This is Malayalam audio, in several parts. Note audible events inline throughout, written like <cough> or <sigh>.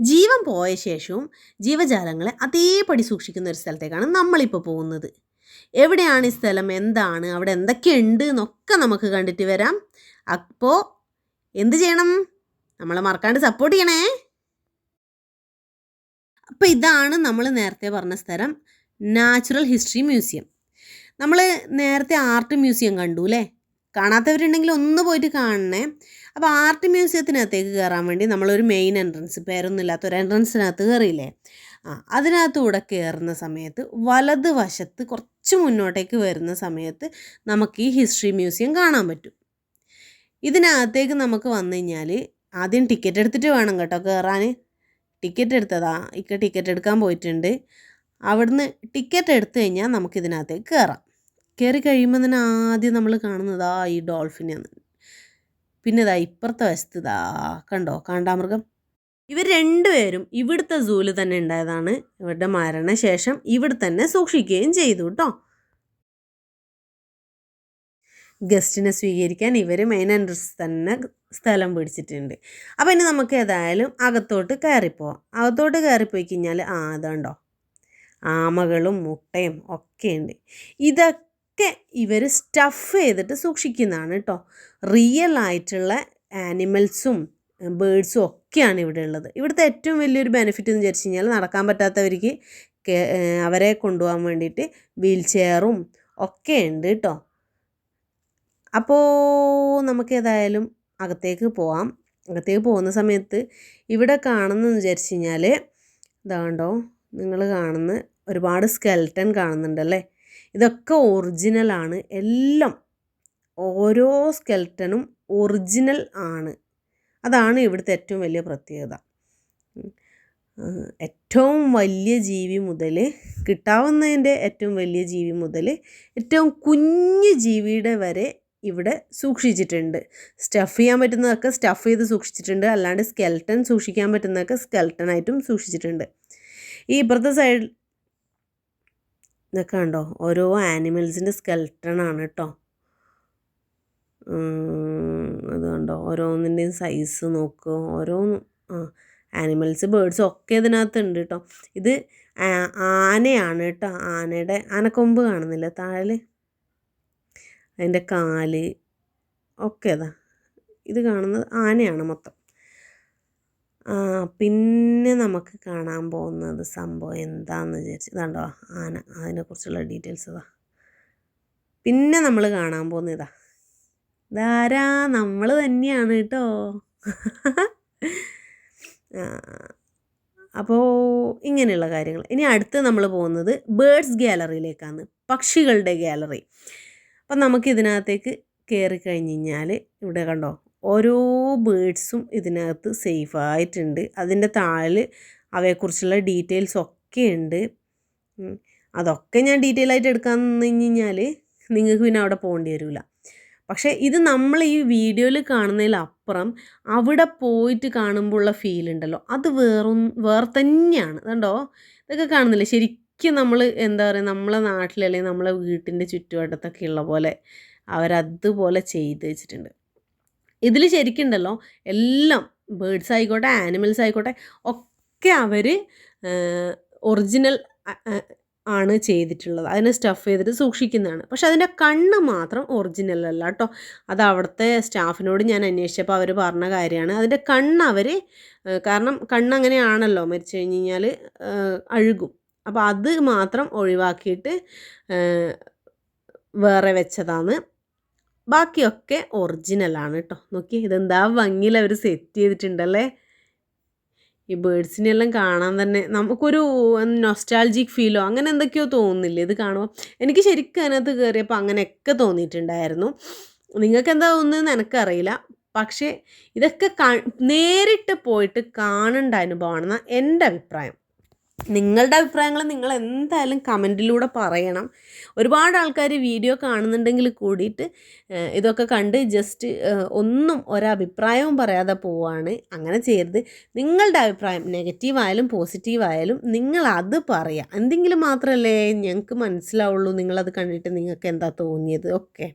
ജീവൻ പോയ ശേഷവും ജീവജാലങ്ങളെ അതേപടി സൂക്ഷിക്കുന്ന ഒരു സ്ഥലത്തേക്കാണ് നമ്മളിപ്പോൾ പോകുന്നത്. എവിടെയാണ് ഈ സ്ഥലം? എന്താണ്? അവിടെ എന്തൊക്കെയുണ്ട്? എന്നൊക്കെ നമുക്ക് കണ്ടിട്ട് വരാം. അപ്പോൾ എന്ത് ചെയ്യണം? നമ്മളെ മറക്കാണ്ട് സപ്പോർട്ട് ചെയ്യണേ. അപ്പോൾ ഇതാണ് നമ്മൾ നേരത്തെ പറഞ്ഞ സ്ഥലം നാച്ചുറൽ ഹിസ്റ്ററി മ്യൂസിയം. നമ്മൾ നേരത്തെ ആർട്ട് മ്യൂസിയം കണ്ടു അല്ലേ? കാണാത്തവരുണ്ടെങ്കിൽ ഒന്ന് പോയിട്ട് കാണണേ. അപ്പോൾ ആർട്ട് മ്യൂസിയത്തിനകത്തേക്ക് കയറാൻ വേണ്ടി നമ്മളൊരു മെയിൻ എൻട്രൻസ് പേരൊന്നും ഇല്ലാത്ത ഒരു എൻട്രൻസിനകത്ത് കയറിയില്ലേ? ആ അതിനകത്തൂടെ കയറുന്ന സമയത്ത് വലത് വശത്ത് കുറച്ച് മുന്നോട്ടേക്ക് വരുന്ന സമയത്ത് നമുക്ക് ഈ ഹിസ്റ്ററി മ്യൂസിയം കാണാൻ പറ്റും. ഇതിനകത്തേക്ക് നമുക്ക് വന്നു കഴിഞ്ഞാൽ ആദ്യം ടിക്കറ്റ് എടുത്തിട്ട് വേണം കേട്ടോ കയറാൻ ടിക്കറ്റ് എടുത്തതാ ഇക്ക ടിക്കറ്റ് എടുക്കാൻ പോയിട്ടുണ്ട്. അവിടുന്ന് ടിക്കറ്റ് എടുത്തു കഴിഞ്ഞാൽ നമുക്കിതിനകത്തേക്ക് കയറാം. കയറി കഴിയുമ്പോൾ തന്നെ ആദ്യം നമ്മൾ കാണുന്നതാ ഈ ഡോൾഫിനെയാണ് പിന്നെ ഇതാ ഇപ്പുറത്തെ വശത്ത് ഇതാ കണ്ടോ കാണ്ടാമൃഗം. ഇവർ രണ്ടുപേരും ഇവിടുത്തെ സൂൽ തന്നെ ഉണ്ടായതാണ്. ഇവരുടെ മരണശേഷം ഇവിടെ തന്നെ സൂക്ഷിക്കുകയും ചെയ്തു കേട്ടോ ഗസ്റ്റിനെ സ്വീകരിക്കാൻ ഇവർ മെയിൻ എൻട്രൻസ് തന്നെ സ്ഥലം പിടിച്ചിട്ടുണ്ട്. അപ്പോൾ ഇനി നമുക്ക് ഏതായാലും അകത്തോട്ട് കയറിപ്പോവാം. അകത്തോട്ട് കയറിപ്പോയി കഴിഞ്ഞാൽ ആ അതുണ്ടോ ആമകളും മുട്ടയും ഒക്കെ ഉണ്ട്. ഇതൊക്കെ ഇവർ സ്റ്റഫ് ചെയ്തിട്ട് സൂക്ഷിക്കുന്നതാണ് കേട്ടോ റിയൽ ആയിട്ടുള്ള ആനിമൽസും ബേഡ്സും ഒക്കെയാണ് ഇവിടെ ഉള്ളത്. ഇവിടുത്തെ ഏറ്റവും വലിയൊരു ബെനിഫിറ്റ് എന്ന് വിചാരിച്ചു കഴിഞ്ഞാൽ നടക്കാൻ പറ്റാത്തവർക്ക് അവരെ കൊണ്ടുപോകാൻ വേണ്ടിയിട്ട് വീൽ ചെയറും ഒക്കെ ഉണ്ട് കേട്ടോ. അപ്പോൾ നമുക്ക് ഏതായാലും അകത്തേക്ക് പോവാം. അകത്തേക്ക് പോകുന്ന സമയത്ത് ഇവിടെ കാണുന്നതെന്ന് വിചാരിച്ചു കഴിഞ്ഞാൽ ഇതാണ്ടോ നിങ്ങൾ കാണുന്ന ഒരുപാട് സ്കെൽട്ടൺ കാണുന്നുണ്ടല്ലേ ഇതൊക്കെ ഒറിജിനലാണ് എല്ലാം ഓരോ സ്കെൽട്ടനും ഒറിജിനൽ ആണ്. അതാണ് ഇവിടുത്തെ ഏറ്റവും വലിയ പ്രത്യേകത. ഏറ്റവും വലിയ ജീവി മുതൽ കിട്ടാവുന്നതിന്റെ ഏറ്റവും വലിയ ജീവി മുതൽ ഏറ്റവും കുഞ്ഞു ജീവിയുടെ വരെ ഇവിടെ സൂക്ഷിച്ചിട്ടുണ്ട്. സ്റ്റഫ് ചെയ്യാൻ പറ്റുന്നതൊക്കെ സ്റ്റഫ് ചെയ്ത് സൂക്ഷിച്ചിട്ടുണ്ട്. അല്ലാണ്ട് സ്കെൽട്ടൻ സൂക്ഷിക്കാൻ പറ്റുന്നതൊക്കെ സ്കെൽട്ടനായിട്ടും സൂക്ഷിച്ചിട്ടുണ്ട്. ഈ ഇപ്പുറത്തെ സൈഡ് ഇതൊക്കെ ഉണ്ടോ ഓരോ ആനിമൽസിന്റെ സ്കെൽട്ടണാണ് കേട്ടോ അത് കണ്ടോ? ഓരോന്നിന്റെയും സൈസ് നോക്കുക ഓരോ ആ ആനിമൽസ് ബേഡ്സ് ഒക്കെ ഇതിനകത്ത് ഉണ്ട് കേട്ടോ ഇത് ആനയാണ് കേട്ടോ ആനയുടെ ആനക്കൊമ്പ് കാണുന്നില്ല? താഴെ? അതിന്റെ കാൽ ഒക്കെ അതാ ഇത് കാണുന്നത് ആനയാണ് മൊത്തം. പിന്നെ നമുക്ക് കാണാൻ പോകുന്നത് സംഭവം എന്താന്ന് വിചാരിച്ചു ഇതാണ്ടോ? ആന അതിനെക്കുറിച്ചുള്ള ഡീറ്റെയിൽസ് ഇതാ. പിന്നെ നമ്മൾ കാണാൻ പോകുന്നത് ഇതാ. ഇതാരാ? നമ്മൾ തന്നെയാണ് കേട്ടോ. അപ്പോൾ ഇങ്ങനെയുള്ള കാര്യങ്ങൾ. ഇനി അടുത്ത് നമ്മൾ പോകുന്നത് ബേഡ്സ് ഗ്യാലറിയിലേക്കാണ് പക്ഷികളുടെ ഗ്യാലറി അപ്പം നമുക്ക് ഇതിനകത്തേക്ക് കയറി കഴിഞ്ഞ് കഴിഞ്ഞാൽ ഇവിടെ കണ്ടോ? ഓരോ ബേഡ്സും ഇതിനകത്ത് സേഫായിട്ടുണ്ട് അതിന്റെ താഴെ അവയെക്കുറിച്ചുള്ള ഡീറ്റെയിൽസ് ഒക്കെ ഉണ്ട്. അതൊക്കെ ഞാൻ ഡീറ്റെയിൽ ആയിട്ട് എടുക്കാമെന്ന് കഴിഞ്ഞ് കഴിഞ്ഞാൽ നിങ്ങൾക്ക് പിന്നെ അവിടെ പോകേണ്ടി വരില്ല. പക്ഷേ ഇത് നമ്മൾ ഈ വീഡിയോയിൽ കാണുന്നതിലപ്പുറം അവിടെ പോയിട്ട് കാണുമ്പോൾ ഉള്ള ഫീൽ ഉണ്ടല്ലോ. അത് വേറും വേറെ തന്നെയാണ്. കണ്ടോ? ഇതൊക്കെ കാണുന്നില്ലേ? ശരിക്കും നമ്മൾ എന്താ പറയുക നമ്മളെ നാട്ടിൽ അല്ലെങ്കിൽ നമ്മളെ വീട്ടിന്റെ ചുറ്റുവട്ടത്തൊക്കെ ഉള്ള പോലെ അവരതുപോലെ ചെയ്ത് വെച്ചിട്ടുണ്ട്. ഇതിൽ ശരിക്കുണ്ടല്ലോ എല്ലാം ബേഡ്സ് ആയിക്കോട്ടെ ആനിമൽസ് ആയിക്കോട്ടെ ഒക്കെ അവർ ഒറിജിനൽ ആണ് ചെയ്തിട്ടുള്ളത്. അതിനെ സ്റ്റഫ് ചെയ്തിട്ട് സൂക്ഷിക്കുന്നതാണ്. പക്ഷെ അതിന്റെ കണ്ണ് മാത്രം ഒറിജിനൽ അല്ല കേട്ടോ. അത് അവിടുത്തെ സ്റ്റാഫിനോട് ഞാൻ അന്വേഷിച്ചപ്പോൾ അവർ പറഞ്ഞ കാര്യമാണ്. അതിന്റെ കണ്ണ് അവർ കാരണം കണ്ണ് അങ്ങനെയാണല്ലോ മരിച്ചു കഴിഞ്ഞ് കഴിഞ്ഞാൽ അഴുകും. അപ്പോൾ അത് മാത്രം ഒഴിവാക്കിയിട്ട് വേറെ വെച്ചതാണ്. ബാക്കിയൊക്കെ ഒറിജിനലാണ് കേട്ടോ. നോക്കി ഇതെന്താ ഭംഗിയിൽ അവർ സെറ്റ് ചെയ്തിട്ടുണ്ടല്ലേ? ഈ ബേഡ്സിനെല്ലാം കാണാൻ തന്നെ നമുക്കൊരു നൊസ്റ്റാൾജിക് ഫീലോ അങ്ങനെ എന്തൊക്കെയോ തോന്നുന്നില്ലേ? ഇത് കാണുമ്പോൾ എനിക്ക് ശരിക്കും അതിനകത്ത് കയറിയപ്പോൾ അങ്ങനെയൊക്കെ തോന്നിയിട്ടുണ്ടായിരുന്നു. നിങ്ങൾക്ക് എന്താ തോന്നുന്നതെന്ന് എനിക്കറിയില്ല. പക്ഷേ ഇതൊക്കെ നേരിട്ട് പോയിട്ട് കാണേണ്ട അനുഭവമാണെന്നാണ് എന്റെ അഭിപ്രായം. നിങ്ങളുടെ അഭിപ്രായങ്ങൾ നിങ്ങൾ എന്തായാലും കമന്റിലൂടെ പറയണം. ഒരുപാട് ആൾക്കാർ വീഡിയോ കാണുന്നുണ്ടെങ്കിൽ കൂടിയിട്ട് ഇതൊക്കെ കണ്ട് ജസ്റ്റ് ഒന്നും ഒരഭിപ്രായവും പറയാതെ പോവാണ്. അങ്ങനെ ചെയ്യരുത്. നിങ്ങളുടെ അഭിപ്രായം നെഗറ്റീവായാലും പോസിറ്റീവായാലും നിങ്ങൾ അത് പറയുക എന്തെങ്കിലും മാത്രമല്ലേ ഞങ്ങൾക്ക് മനസ്സിലാവുള്ളൂ നിങ്ങളത് കണ്ടിട്ട് നിങ്ങൾക്ക് എന്താ തോന്നിയത്. ഒക്കെ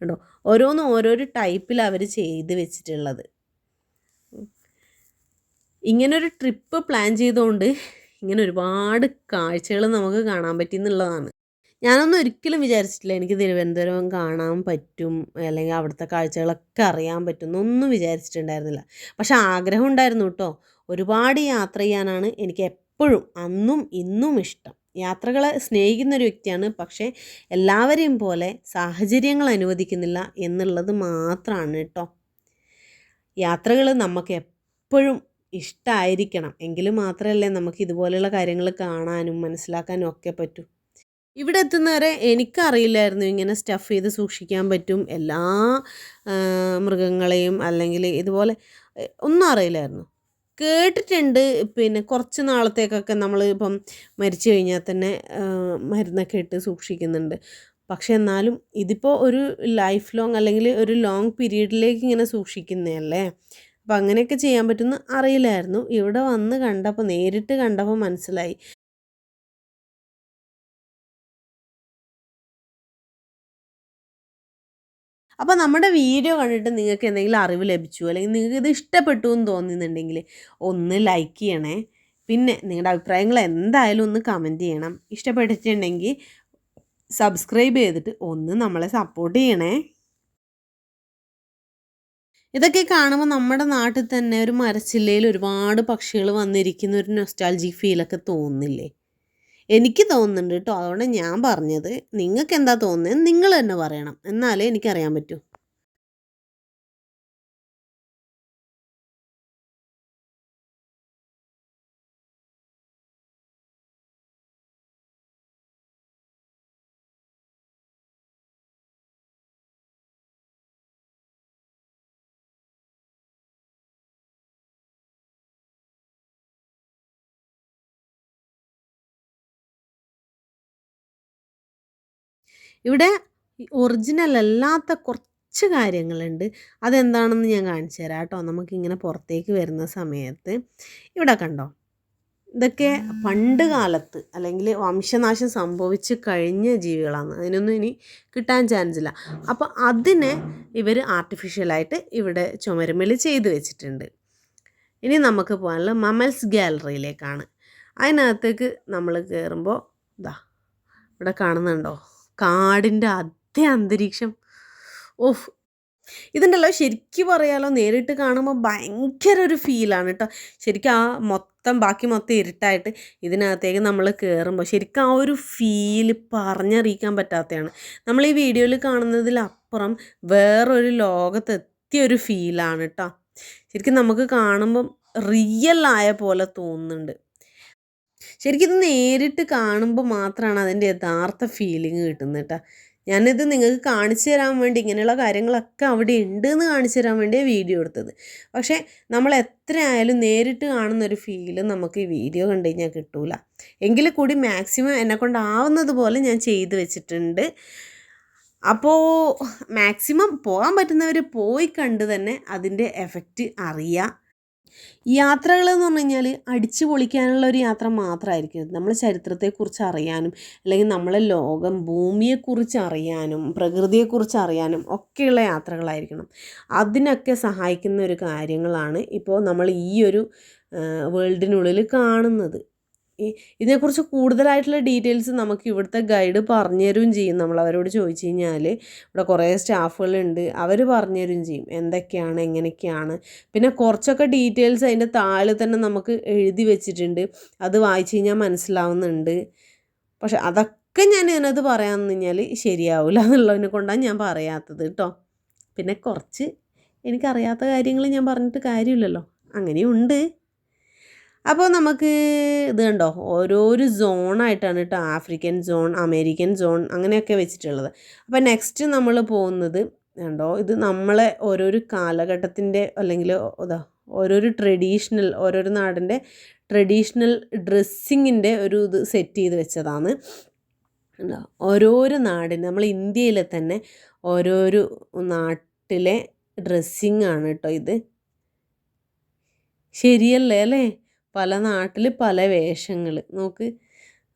കണ്ടോ? ഓരോന്നും ഓരോരോ ടൈപ്പിൽ അവർ ചെയ്ത് വെച്ചിട്ടുള്ളത്. ഇങ്ങനൊരു ട്രിപ്പ് പ്ലാൻ ചെയ്തുകൊണ്ട് ഇങ്ങനെ ഒരുപാട് കാഴ്ചകൾ നമുക്ക് കാണാൻ പറ്റി എന്നുള്ളതാണ് ഞാനൊന്നും ഒരിക്കലും വിചാരിച്ചിട്ടില്ല എനിക്ക് തിരുവനന്തപുരം കാണാൻ പറ്റും അല്ലെങ്കിൽ അവിടുത്തെ കാഴ്ചകളൊക്കെ അറിയാൻ പറ്റും എന്നൊന്നും വിചാരിച്ചിട്ടുണ്ടായിരുന്നില്ല. പക്ഷെ ആഗ്രഹം ഉണ്ടായിരുന്നു കേട്ടോ. ഒരുപാട് യാത്ര ചെയ്യാനാണ് എനിക്ക് എപ്പോഴും അന്നും ഇന്നും ഇഷ്ടം. യാത്രകളെ സ്നേഹിക്കുന്ന ഒരു വ്യക്തിയാണ് പക്ഷേ എല്ലാവരെയും പോലെ സാഹചര്യങ്ങൾ അനുവദിക്കുന്നില്ല എന്നുള്ളത് മാത്രമാണ് കേട്ടോ. യാത്രകൾ നമുക്ക് എപ്പോഴും ഇഷ്ടമായിരിക്കണം എങ്കിൽ മാത്രമല്ലേ നമുക്ക് ഇതുപോലെയുള്ള കാര്യങ്ങൾ കാണാനും മനസ്സിലാക്കാനും ഒക്കെ പറ്റൂ. ഇവിടെ എത്തുന്നവരെ എനിക്കറിയില്ലായിരുന്നു ഇങ്ങനെ സ്റ്റഫ് ചെയ്ത് സൂക്ഷിക്കാൻ പറ്റും. എല്ലാ മൃഗങ്ങളെയും അല്ലെങ്കിൽ ഇതുപോലെ ഒന്നും അറിയില്ലായിരുന്നു. കേട്ടിട്ടുണ്ട്. പിന്നെ കുറച്ച് നാളത്തേക്കൊക്കെ നമ്മൾ ഇപ്പം മരിച്ചു കഴിഞ്ഞാൽ തന്നെ മരുന്നൊക്കെ ഇട്ട് സൂക്ഷിക്കുന്നുണ്ട്. പക്ഷെ എന്നാലും ഇതിപ്പോൾ ഒരു ലൈഫ് ലോങ് അല്ലെങ്കിൽ ഒരു ലോങ് പീരീഡിലേക്ക് ഇങ്ങനെ സൂക്ഷിക്കുന്നതല്ലേ? അപ്പം അങ്ങനെയൊക്കെ ചെയ്യാൻ പറ്റുമെന്ന് അറിയില്ലായിരുന്നു. ഇവിടെ വന്ന് കണ്ടപ്പോൾ നേരിട്ട് കണ്ടപ്പോൾ മനസ്സിലായി. അപ്പോൾ നമ്മുടെ വീഡിയോ കണ്ടിട്ട് നിങ്ങൾക്ക് എന്തെങ്കിലും അറിവ് ലഭിച്ചു അല്ലെങ്കിൽ നിങ്ങൾക്ക് ഇത് ഇഷ്ടപ്പെട്ടു എന്ന് തോന്നുന്നുണ്ടെങ്കിൽ ഒന്ന് ലൈക്ക് ചെയ്യണേ. പിന്നെ നിങ്ങളുടെ അഭിപ്രായങ്ങൾ എന്തായാലും ഒന്ന് കമന്റ് ചെയ്യണം. ഇഷ്ടപ്പെട്ടിട്ടുണ്ടെങ്കിൽ സബ്സ്ക്രൈബ് ചെയ്തിട്ട് ഒന്ന് നമ്മളെ സപ്പോർട്ട് ചെയ്യണേ. ഇതൊക്കെ കാണുമ്പോൾ നമ്മുടെ നാട്ടിൽ തന്നെ ഒരു മരച്ചില്ലയിൽ ഒരുപാട് പക്ഷികൾ വന്നിരിക്കുന്ന ഒരു നൊസ്റ്റാൾജി ഫീലൊക്കെ തോന്നുന്നില്ലേ എനിക്ക് തോന്നുന്നുണ്ട് കേട്ടോ. അതുകൊണ്ട് ഞാൻ പറഞ്ഞത്. നിങ്ങൾക്ക് എന്താ തോന്നുന്നത് നിങ്ങൾ തന്നെ പറയണം. എന്നാലേ എനിക്കറിയാൻ പറ്റൂ. ഇവിടെ ഒറിജിനൽ അല്ലാത്ത കുറച്ച് കാര്യങ്ങളുണ്ട്. അതെന്താണെന്ന് ഞാൻ കാണിച്ചു തരാം കേട്ടോ. നമുക്കിങ്ങനെ പുറത്തേക്ക് വരുന്ന സമയത്ത്. ഇവിടെ കണ്ടോ? ഇതൊക്കെ പണ്ട് കാലത്ത് അല്ലെങ്കിൽ വംശനാശം സംഭവിച്ച് കഴിഞ്ഞ ജീവികളാണ്. അതിനൊന്നും ഇനി കിട്ടാൻ ചാൻസ് ഇല്ല. അപ്പോൾ അതിനെ ഇവർ ആർട്ടിഫിഷ്യലായിട്ട് ഇവിടെ ചുമരുമേൽ ചെയ്ത് വെച്ചിട്ടുണ്ട്. ഇനി നമുക്ക് പോകാനുള്ള മമൽസ് ഗാലറിയിലേക്കാണ് അതിനകത്തേക്ക് നമ്മൾ കയറുമ്പോൾ ഇതാ ഇവിടെ കാണുന്നുണ്ടോ? കാടിന്റെ അതേ അന്തരീക്ഷം. ഓഫ് ഇതുണ്ടല്ലോ ശരിക്കും പറയാലോ നേരിട്ട് കാണുമ്പോൾ ഭയങ്കര ഒരു ഫീലാണ് കേട്ടോ ശരിക്കും ആ മൊത്തം ബാക്കി മൊത്തം ഇരുട്ടായിട്ട് ഇതിനകത്തേക്ക് നമ്മൾ കയറുമ്പോൾ ശരിക്കും ആ ഒരു ഫീൽ പറഞ്ഞറിയിക്കാൻ പറ്റാത്തതാണ്. നമ്മൾ ഈ വീഡിയോയിൽ കാണുന്നതിലപ്പുറം വേറൊരു ലോകത്തെത്തിയ ഒരു ഫീലാണ് കേട്ടോ ശരിക്കും നമുക്ക് കാണുമ്പം റിയൽ ആയ പോലെ തോന്നുന്നുണ്ട്. ശരിക്കും ഇത് നേരിട്ട് കാണുമ്പോൾ മാത്രമാണ് അതിന്റെ യഥാർത്ഥ ഫീലിംഗ് കിട്ടുന്നത് കേട്ടോ ഞാനിത് നിങ്ങൾക്ക് കാണിച്ചു തരാൻ വേണ്ടി ഇങ്ങനെയുള്ള കാര്യങ്ങളൊക്കെ അവിടെ ഉണ്ട് എന്ന് കാണിച്ചു തരാൻ വേണ്ടി വീഡിയോ എടുത്തത്. പക്ഷേ നമ്മൾ എത്ര ആയാലും നേരിട്ട് കാണുന്ന ഒരു ഫീൽ നമുക്ക് ഈ വീഡിയോ കണ്ടു കഴിഞ്ഞാൽ കിട്ടൂല. എങ്കിൽ കൂടി മാക്സിമം എന്നെ കൊണ്ടാവുന്നത് പോലെ ഞാൻ ചെയ്ത് വെച്ചിട്ടുണ്ട്. അപ്പോൾ മാക്സിമം പോകാൻ പറ്റുന്നവർ പോയി കണ്ട് തന്നെ അതിന്റെ എഫക്റ്റ് അറിയുക യാത്രകൾ എന്ന് പറഞ്ഞു കഴിഞ്ഞാൽ അടിച്ചു പൊളിക്കാനുള്ള ഒരു യാത്ര മാത്രമായിരിക്കും നമ്മൾ ചരിത്രത്തെക്കുറിച്ച് അറിയാനും അല്ലെങ്കിൽ നമ്മളെ ലോകം ഭൂമിയെക്കുറിച്ച് അറിയാനും പ്രകൃതിയെക്കുറിച്ച് അറിയാനും ഒക്കെയുള്ള യാത്രകളായിരിക്കണം. അതിനൊക്കെ സഹായിക്കുന്ന ഒരു കാര്യങ്ങളാണ് ഇപ്പോൾ നമ്മൾ ഈ ഒരു വേൾഡിനുള്ളിൽ കാണുന്നത്. ഇതിനെക്കുറിച്ച് കൂടുതലായിട്ടുള്ള ഡീറ്റെയിൽസ് നമുക്ക് ഇവിടുത്തെ ഗൈഡ് പറഞ്ഞു തരുകയും ചെയ്യും. നമ്മൾ അവരോട് ചോദിച്ചു കഴിഞ്ഞാൽ ഇവിടെ കുറേ സ്റ്റാഫുകളുണ്ട്. അവർ പറഞ്ഞു തരുകയും ചെയ്യും. എന്തൊക്കെയാണ് എങ്ങനെയൊക്കെയാണ്. പിന്നെ കുറച്ചൊക്കെ ഡീറ്റെയിൽസ് അതിന്റെ താഴെ തന്നെ നമുക്ക് എഴുതി വെച്ചിട്ടുണ്ട്. അത് വായിച്ചു കഴിഞ്ഞാൽ മനസ്സിലാവുന്നുണ്ട്. പക്ഷെ അതൊക്കെ ഞാൻ ഇതിനകത്ത് പറയാമെന്ന് കഴിഞ്ഞാൽ ശരിയാവില്ല എന്നുള്ളതിനെ കൊണ്ടാണ് ഞാൻ പറയാത്തത് കേട്ടോ. പിന്നെ കുറച്ച് എനിക്കറിയാത്ത കാര്യങ്ങൾ ഞാൻ പറഞ്ഞിട്ട് കാര്യമില്ലല്ലോ. അങ്ങനെയുണ്ട്. അപ്പോൾ നമുക്ക് ഇത് കണ്ടോ? ഓരോരു സോണായിട്ടാണ് കേട്ടോ ആഫ്രിക്കൻ സോൺ അമേരിക്കൻ സോൺ അങ്ങനെയൊക്കെ വെച്ചിട്ടുള്ളത്. അപ്പോൾ നെക്സ്റ്റ് നമ്മൾ പോകുന്നത് കണ്ടോ? ഇത് നമ്മളെ ഓരോരു കാലഘട്ടത്തിന്റെ അല്ലെങ്കിൽ ഇതാ ഓരോരു ട്രഡീഷണൽ ഓരോരു നാടിന്റെ ട്രഡീഷണൽ ഡ്രസ്സിങ്ങിന്റെ ഒരു ഇത് സെറ്റ് ചെയ്ത് വെച്ചതാണ്. ഓരോരോ നാടിന് നമ്മൾ ഇന്ത്യയിലെ തന്നെ ഓരോരോ നാട്ടിലെ ഡ്രസ്സിങ് ആണ് കേട്ടോ ഇത്. ശരിയല്ലേ അല്ലേ? പല നാട്ടിൽ പല വേഷങ്ങൾ നോക്ക്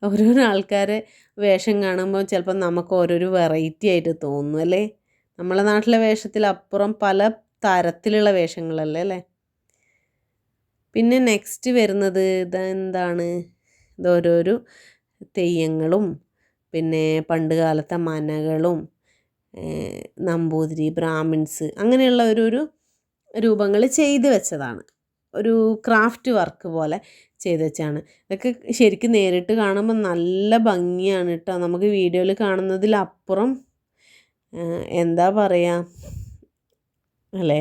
ഓരോരോ ആൾക്കാരെ വേഷം കാണുമ്പോൾ ചിലപ്പോൾ നമുക്ക് ഓരോരോ വെറൈറ്റി ആയിട്ട് തോന്നും അല്ലേ? നമ്മളെ നാട്ടിലെ വേഷത്തിൽ അപ്പുറം പല തരത്തിലുള്ള വേഷങ്ങളല്ലേ അല്ലേ? പിന്നെ നെക്സ്റ്റ് വരുന്നത് ഇതെന്താണ്? ഇതോരോരു തെയ്യങ്ങളും പിന്നെ പണ്ട് കാലത്തെ മനകളും നമ്പൂതിരി ബ്രാഹ്മിൻസ് അങ്ങനെയുള്ള ഒരു ഒരു രൂപങ്ങൾ ചെയ്തു വെച്ചതാണ്. ഒരു ക്രാഫ്റ്റ് വർക്ക് പോലെ ചെയ്ത് വെച്ചാണ് ഇതൊക്കെ ശരിക്കും നേരിട്ട് കാണുമ്പോൾ നല്ല ഭംഗിയാണ് കേട്ടോ നമുക്ക് വീഡിയോയിൽ കാണുന്നതിലപ്പുറം എന്താ പറയുക അല്ലേ?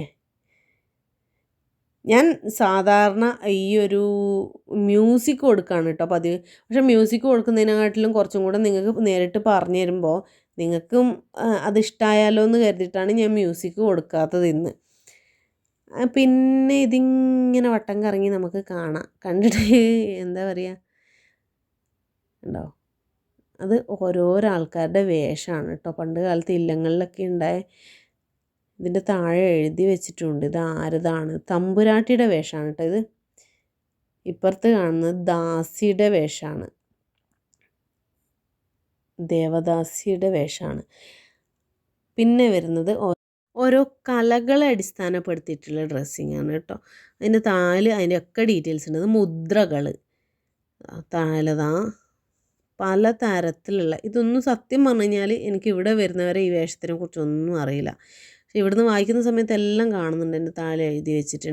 ഞാൻ സാധാരണ ഈ ഒരു മ്യൂസിക് കൊടുക്കുകയാണ് കേട്ടോ പതിവ്. പക്ഷെ മ്യൂസിക് കൊടുക്കുന്നതിനെക്കാട്ടിലും കുറച്ചും കൂടെ നിങ്ങൾക്ക് നേരിട്ട് പറഞ്ഞു തരുമ്പോൾ നിങ്ങൾക്കും അതിഷ്ടമായാലോ എന്ന് കരുതിയിട്ടാണ് ഞാൻ മ്യൂസിക് കൊടുക്കാത്തത് ഇന്ന്. പിന്നെ ഇതിങ്ങനെ വട്ടം കറങ്ങി നമുക്ക് കാണാം. കണ്ടിട്ട് <laughs> എന്താ പറയുക ഉണ്ടോ? അത് ഓരോരോ ആൾക്കാരുടെ വേഷമാണ് കേട്ടോ പണ്ട് കാലത്ത് ഇല്ലങ്ങളിലൊക്കെ ഉണ്ടായ ഇതിന്റെ താഴെ എഴുതി വെച്ചിട്ടുണ്ട്. ഇത് ആരതാണ്? തമ്പുരാട്ടിയുടെ വേഷമാണ് കേട്ടോ ഇത്. ഇപ്പുറത്ത് കാണുന്നത് ദാസിയുടെ വേഷമാണ് ദേവദാസിയുടെ വേഷമാണ് പിന്നെ വരുന്നത് ഓരോ കലകളെ അടിസ്ഥാനപ്പെടുത്തിയിട്ടുള്ള ഡ്രസ്സിങ് ആണ് കേട്ടോ. അതിന്റെ താൽ അതിന്റെ ഒക്കെ ഡീറ്റെയിൽസ് ഉണ്ട്. അത് മുദ്രകൾ താലതാ പല തരത്തിലുള്ള ഇതൊന്നും സത്യം പറഞ്ഞു കഴിഞ്ഞാൽ എനിക്ക് ഇവിടെ വരുന്നവരെ ഈ വേഷത്തിനെ കുറിച്ചൊന്നും അറിയില്ല. പക്ഷെ ഇവിടുന്ന് വായിക്കുന്ന സമയത്ത് എല്ലാം കാണുന്നുണ്ട്. എന്റെ താഴെ എഴുതി വെച്ചിട്ടുണ്ട്.